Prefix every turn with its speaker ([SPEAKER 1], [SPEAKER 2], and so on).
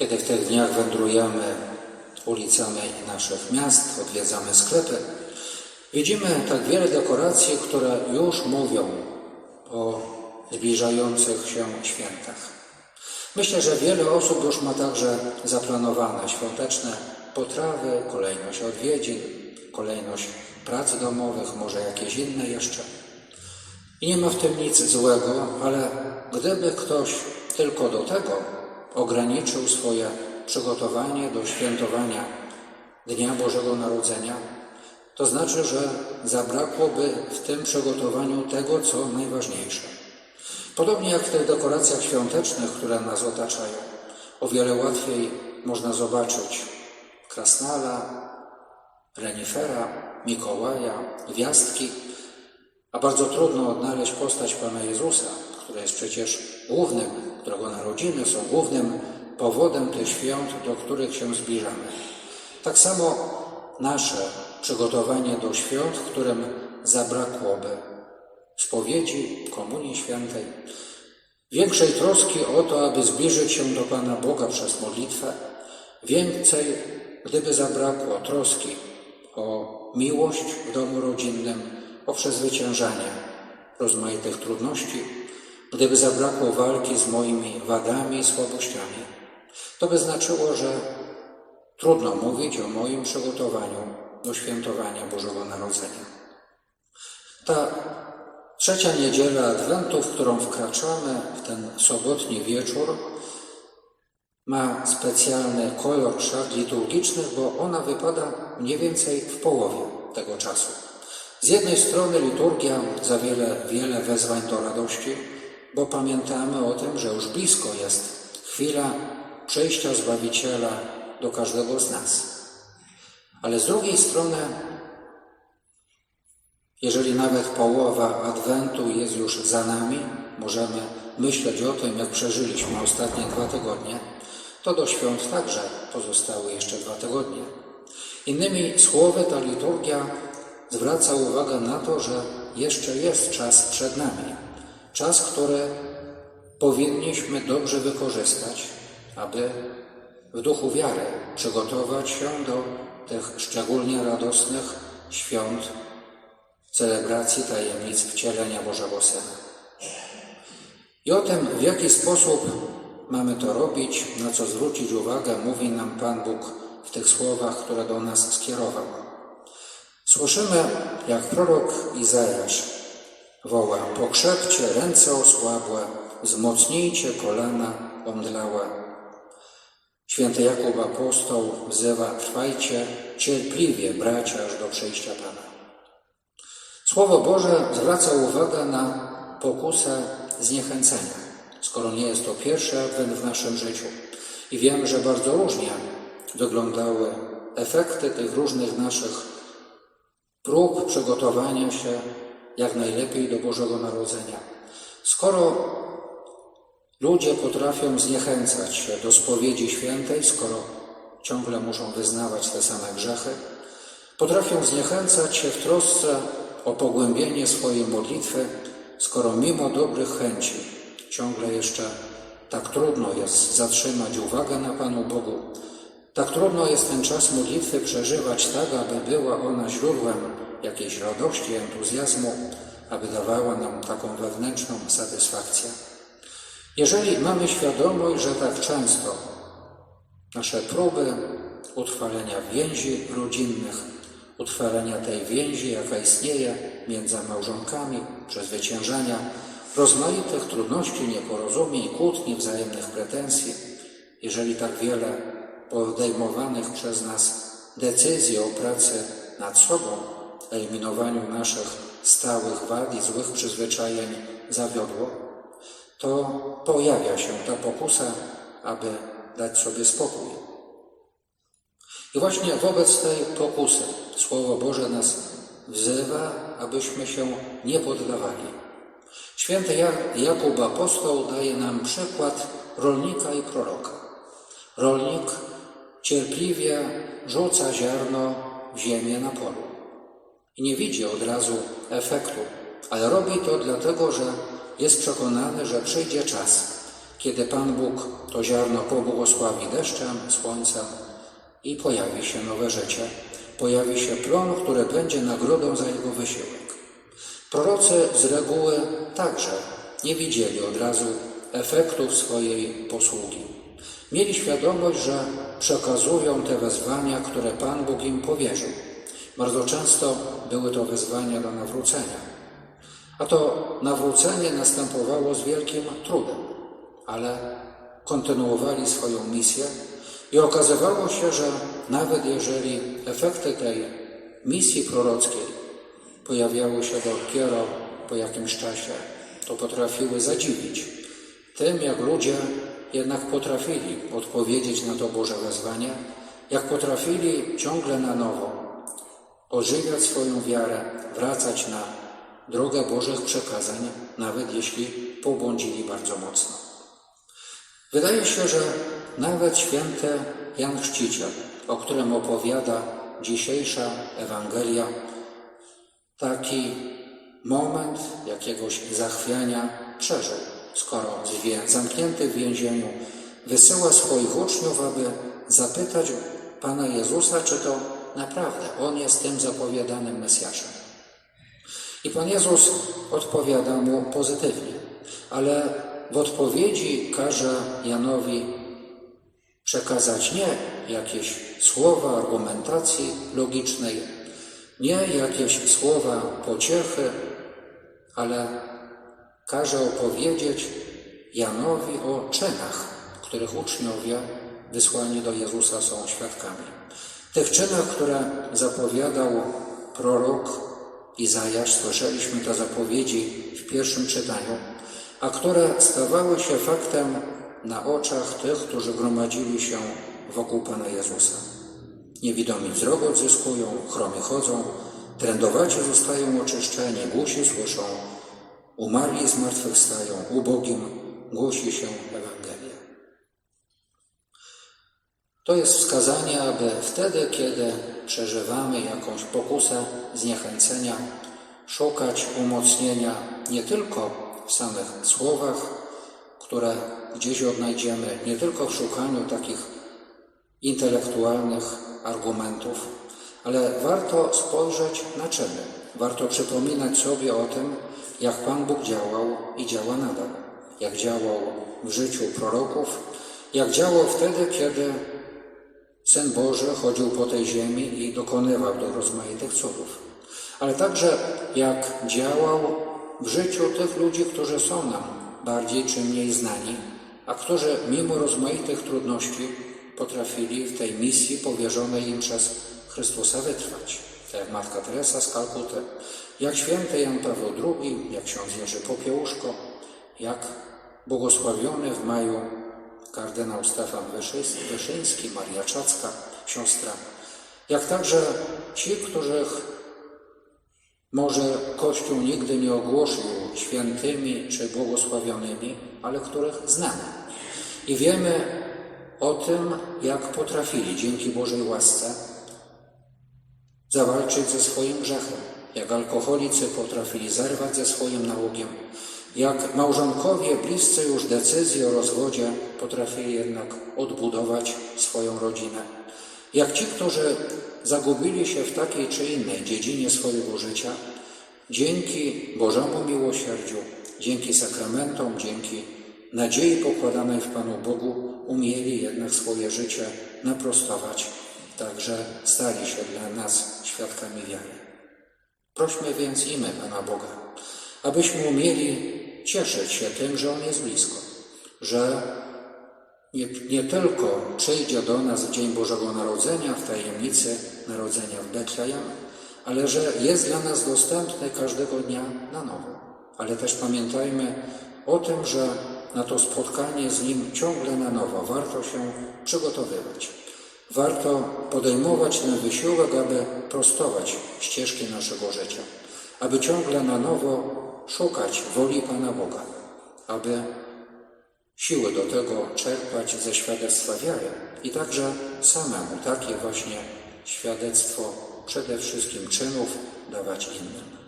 [SPEAKER 1] Kiedy w tych dniach wędrujemy ulicami naszych miast, odwiedzamy sklepy, widzimy tak wiele dekoracji, które już mówią o zbliżających się świętach. Myślę, że wiele osób już ma także zaplanowane świąteczne potrawy, kolejność odwiedzin, kolejność prac domowych, może jakieś inne jeszcze. I nie ma w tym nic złego, ale gdyby ktoś tylko do tego ograniczył swoje przygotowanie do świętowania Dnia Bożego Narodzenia, to znaczy, że zabrakłoby w tym przygotowaniu tego, co najważniejsze. Podobnie jak w tych dekoracjach świątecznych, które nas otaczają, o wiele łatwiej można zobaczyć krasnala, renifera, Mikołaja, gwiazdki, a bardzo trudno odnaleźć postać Pana Jezusa, która jest przecież głównym, którego narodziny są głównym powodem tych świąt, do których się zbliżamy. Tak samo nasze przygotowanie do świąt, w którym zabrakłoby spowiedzi, komunii świętej, większej troski o to, aby zbliżyć się do Pana Boga przez modlitwę, więcej, gdyby zabrakło troski o miłość w domu rodzinnym, o przezwyciężanie rozmaitych trudności, gdyby zabrakło walki z moimi wadami i słabościami, to by znaczyło, że trudno mówić o moim przygotowaniu do świętowania Bożego Narodzenia. Ta trzecia niedziela Adwentu, w którą wkraczamy w ten sobotni wieczór, ma specjalny kolor szat liturgicznych, bo ona wypada mniej więcej w połowie tego czasu. Z jednej strony liturgia zawiera wiele wezwań do radości, bo pamiętamy o tym, że już blisko jest chwila przyjścia Zbawiciela do każdego z nas. Ale z drugiej strony, jeżeli nawet połowa Adwentu jest już za nami, możemy myśleć o tym, jak przeżyliśmy ostatnie dwa tygodnie, to do świąt także pozostały jeszcze dwa tygodnie. Innymi słowy, ta liturgia zwraca uwagę na to, że jeszcze jest czas przed nami. Czas, który powinniśmy dobrze wykorzystać, aby w duchu wiary przygotować się do tych szczególnie radosnych świąt celebracji tajemnic wcielenia Bożego Syna. I o tym, w jaki sposób mamy to robić, na co zwrócić uwagę, mówi nam Pan Bóg w tych słowach, które do nas skierował. Słyszymy, jak prorok Izajasz woła: Pokrzepcie ręce osłabłe, wzmocnijcie kolana omdlałe. Święty Jakub Apostoł wzywa: Trwajcie cierpliwie, bracia, aż do przyjścia Pana. Słowo Boże zwraca uwagę na pokusę zniechęcenia, skoro nie jest to pierwszy adwent w naszym życiu. I wiemy, że bardzo różnie wyglądały efekty tych różnych naszych prób przygotowania się jak najlepiej do Bożego Narodzenia. Skoro ludzie potrafią zniechęcać się do spowiedzi świętej, skoro ciągle muszą wyznawać te same grzechy, potrafią zniechęcać się w trosce o pogłębienie swojej modlitwy, skoro mimo dobrych chęci ciągle jeszcze tak trudno jest zatrzymać uwagę na Panu Bogu, tak trudno jest ten czas modlitwy przeżywać tak, aby była ona źródłem jakiejś radości, entuzjazmu, aby dawała nam taką wewnętrzną satysfakcję. Jeżeli mamy świadomość, że tak często nasze próby utrwalenia więzi rodzinnych, utrwalenia tej więzi, jaka istnieje między małżonkami, przezwyciężania rozmaitych trudności, nieporozumień, kłótni, wzajemnych pretensji, jeżeli tak wiele podejmowanych przez nas decyzji o pracy nad sobą, eliminowaniu naszych stałych wad i złych przyzwyczajeń zawiodło, to pojawia się ta pokusa, aby dać sobie spokój. I właśnie wobec tej pokusy Słowo Boże nas wzywa, abyśmy się nie poddawali. Święty Jakub Apostoł daje nam przykład rolnika i proroka. Rolnik cierpliwie rzuca ziarno w ziemię na polu nie widzi od razu efektu, ale robi to dlatego, że jest przekonany, że przyjdzie czas, kiedy Pan Bóg to ziarno pobłogosławi deszczem, słońcem i pojawi się nowe życie, pojawi się plon, który będzie nagrodą za jego wysiłek. Prorocy z reguły także nie widzieli od razu efektów swojej posługi. Mieli świadomość, że przekazują te wezwania, które Pan Bóg im powierzył. Bardzo często były to wezwania do nawrócenia. A to nawrócenie następowało z wielkim trudem, ale kontynuowali swoją misję i okazywało się, że nawet jeżeli efekty tej misji prorockiej pojawiały się dopiero po jakimś czasie, to potrafiły zadziwić tym, jak ludzie jednak potrafili odpowiedzieć na to Boże wezwanie, jak potrafili ciągle na nowo ożywiać swoją wiarę, wracać na drogę Bożych przekazań, nawet jeśli pobłądzili bardzo mocno. Wydaje się, że nawet święty Jan Chrzciciel, o którym opowiada dzisiejsza Ewangelia, taki moment jakiegoś zachwiania przeżył, skoro zamknięty w więzieniu wysyła swoich uczniów, aby zapytać Pana Jezusa, czy to naprawdę On jest tym zapowiadanym Mesjaszem. I Pan Jezus odpowiada mu pozytywnie, ale w odpowiedzi każe Janowi przekazać nie jakieś słowa argumentacji logicznej, nie jakieś słowa pociechy, ale każe opowiedzieć Janowi o czynach, których uczniowie wysłani do Jezusa są świadkami. Tych czynach, które zapowiadał prorok Izajasz, słyszeliśmy te zapowiedzi w pierwszym czytaniu, a które stawały się faktem na oczach tych, którzy gromadzili się wokół Pana Jezusa. Niewidomi wzrok odzyskują, chromy chodzą, trędowaci zostają oczyszczeni, głusi słyszą, umarli zmartwychwstają, ubogim głosi się Ewangelia. To jest wskazanie, aby wtedy, kiedy przeżywamy jakąś pokusę zniechęcenia, szukać umocnienia nie tylko w samych słowach, które gdzieś odnajdziemy, nie tylko w szukaniu takich intelektualnych argumentów, ale warto spojrzeć na czyny. Warto przypominać sobie o tym, jak Pan Bóg działał i działa nadal. Jak działał w życiu proroków, jak działał wtedy, kiedy Syn Boży chodził po tej ziemi i dokonywał do rozmaitych cudów. Ale także jak działał w życiu tych ludzi, którzy są nam bardziej czy mniej znani, a którzy mimo rozmaitych trudności potrafili w tej misji powierzonej im przez Chrystusa wytrwać. Tak jak Matka Teresa z Kalkuty, jak święty Jan Paweł II, jak ksiądz Jerzy Popiełuszko, jak błogosławiony w maju kardynał Stefan Wyszyński, Maria Czacka, siostra, jak także ci, których może Kościół nigdy nie ogłosił świętymi czy błogosławionymi, ale których znamy. I wiemy o tym, jak potrafili dzięki Bożej łasce zawalczyć ze swoim grzechem, jak alkoholicy potrafili zerwać ze swoim nałogiem, jak małżonkowie bliscy już decyzji o rozwodzie potrafili jednak odbudować swoją rodzinę, jak ci, którzy zagubili się w takiej czy innej dziedzinie swojego życia, dzięki Bożemu miłosierdziu, dzięki sakramentom, dzięki nadziei pokładanej w Panu Bogu, umieli jednak swoje życie naprostować, także stali się dla nas świadkami wiary. Prośmy więc i my Pana Boga, abyśmy umieli cieszyć się tym, że On jest blisko, że nie, nie tylko przyjdzie do nas w Dzień Bożego Narodzenia, w tajemnicy Narodzenia w Betlejem, ale że jest dla nas dostępny każdego dnia na nowo. Ale też pamiętajmy o tym, że na to spotkanie z Nim ciągle na nowo warto się przygotowywać. Warto podejmować ten wysiłek, aby prostować ścieżki naszego życia, aby ciągle na nowo szukać woli Pana Boga, aby siły do tego czerpać ze świadectwa wiary i także samemu takie właśnie świadectwo przede wszystkim czynów dawać innym.